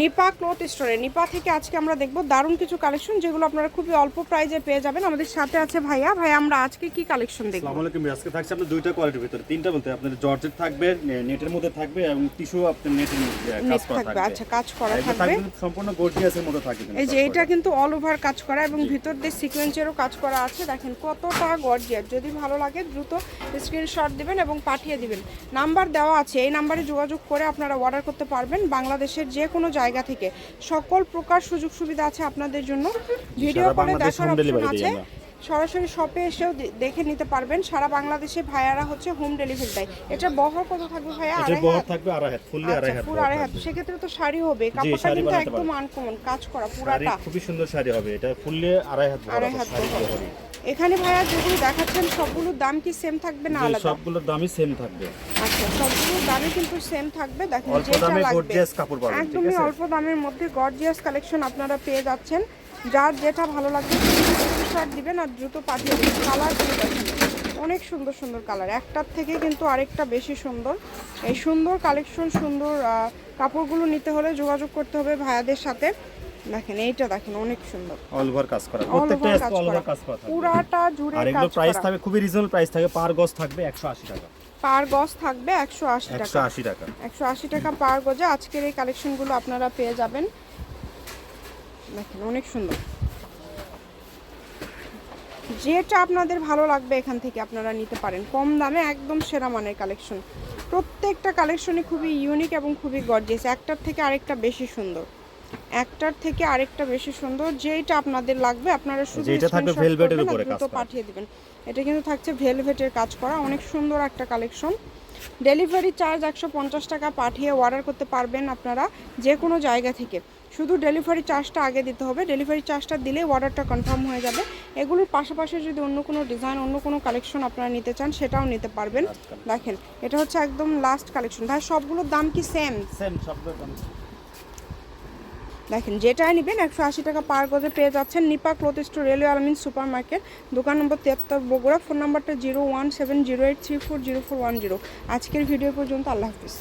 Nipa cloth স্টোরে। নিপা থেকে আজকে আমরা দেখব দারুণ কিছু কালেকশন যেগুলো আপনারা খুবই অল্প প্রাইজে পেয়ে যাবেন। আমাদের সাথে আছে ভাইয়া। ভাই আমরা আজকে কি কালেকশন দেখব? আসসালামু আলাইকুম আজকে থাকছে আপনার দুইটা কোয়ালিটির ভিতরে। তিনটা বলতে আপনার জর্জেট থাকবে নেটের মধ্যে থাকবে এবং টিস্যু আপনার নেটের মধ্যে কাজ করা থাকবে আচ্ছা কাজ করা থাকবে। সম্পূর্ণ গর্জিয়াসের মধ্যে থাকবে এই যে এটা কিন্তু অল ওভার কাজ করা এবং ভিতর দিয়ে সিকোয়েন্সেরও কাজ করা আছে। দেখেন কতটা গর্জিয়াস যদি ভালো লাগে দ্রুত স্ক্রিনশট দিবেন এবং পাঠিয়ে দিবেন। নাম্বার দেওয়া আছে। এই নাম্বারে যোগাযোগ করে আপনারা অর্ডার করতে পারবেন। বাংলাদেশের যে কোনো জায়গা থেকে। সকল প্রকার সুযোগ সুবিধা আছে আপনাদের জন্য। ভিডিও কলে দেখার অপশন আছে। সরাসরি শপে এসেও দেখে নিতে পারবেন। সারা বাংলাদেশে ভাইয়ারা হচ্ছে হোম ডেলিভারি দেয়। এটা বহর কত থাকবে ভাইয়া? আড়াই বহর হাত? থাকবে আড়াই হাত ফুললি আড়াই আচ্ছা হাত পুরো আড়াই হাত। সেক্ষেত্রে তো শাড়ি হবে। কাপড়টা কিন্তু একদম আনকমন কাজ করা পুরাটা। খুবই সুন্দর শাড়ি হবে। এটা ফুললি আড়াই হাত বহর আড়াই হবে, হাত। বহরই। এখানে ভাইয়া যেগুলো দেখাচ্ছেন সবগুলোর দাম কি সেম থাকবে না আলাদা? সবগুলোর দামই সেম থাকবে। আচ্ছা সবগুলোর দামই কিন্তু সেম থাকবে। দেখেন অল্প যেটা দামে লাগবে। গর্জিয়াস কাপড় পাবেন ঠিক একদমই অল্প দামের মধ্যে গর্জিয়াস কালেকশন আপনারা পেয়ে যাচ্ছেন। যার যেটা ভালো লাগবে শর্ট দিবেন আর দ্রুত পাঠিয়ে দেবেন। কালার অনেক সুন্দর সুন্দর কালার একটার থেকে কিন্তু আরেকটা বেশি সুন্দর। এই সুন্দর কালেকশন সুন্দর কাপড়গুলো নিতে হলে যোগাযোগ করতে হবে ভাইয়াদের সাথে। দেখেন এইটা দেখেন অনেক সুন্দর। অল ওভার কাজ করা। প্রত্যেকটা অল ওভার কাজ করা। পুরাটা জুড়ে আর এগুলো প্রাইস থাকবে খুবই রিজনেবল প্রাইস থাকবে। পার গজ থাকবে 180 টাকা। পার গজ থাকবে একশো আশি টাকা। 180 টাকা। একশো আশি টাকা পার গজে। আজকের এই কালেকশনগুলো আপনারা পেয়ে যাবেন। দেখেন অনেক সুন্দর। যেটা আপনাদের ভালো লাগবে এখান থেকে আপনারা নিতে পারেন। কম দামে একদম সেরা মানের কালেকশন প্রত্যেকটা কালেকশনই খুবই ইউনিক এবং খুবই গর্জিয়াস একটার থেকে আরেকটা বেশি সুন্দর। একটার থেকে আরেকটা বেশি সুন্দর যেটা আপনাদের লাগবে আপনারা শুধু যেটা থাকবে আর উপরে কাজ। পাঠিয়ে দিবেন। এটা কিন্তু থাকছে ভেলভেটের কাজ করা অনেক সুন্দর একটা কালেকশন ডেলিভারি চার্জ একশো পঞ্চাশ টাকা পাঠিয়ে অর্ডার করতে পারবেন আপনারা যে কোনো জায়গা থেকে। শুধু ডেলিভারি চার্জটা আগে দিতে হবে ডেলিভারি চার্জটা দিলে অর্ডারটা কনফার্ম হয়ে যাবে। এগুলোর পাশাপাশি যদি অন্য কোনো ডিজাইন অন্য কোনো কালেকশন আপনারা নিতে চান সেটাও নিতে পারবেন। দেখেন এটা হচ্ছে একদম লাস্ট কালেকশন ভাই সবগুলোর দাম কি সেম সেম সবগুলোর দাম। দেখেন, যেটাই নেবেন, একশো আশি টাকা পার গজে পেয়ে যাচ্ছেন Nipa cloth store railway Almin super market দোকান নম্বর তিয়াত্তর বগুড়া, ফোন নাম্বারটা zero one seven zero eight three four zero four one zero. আজকের ভিডিও পর্যন্ত আল্লাহ হাফিজ।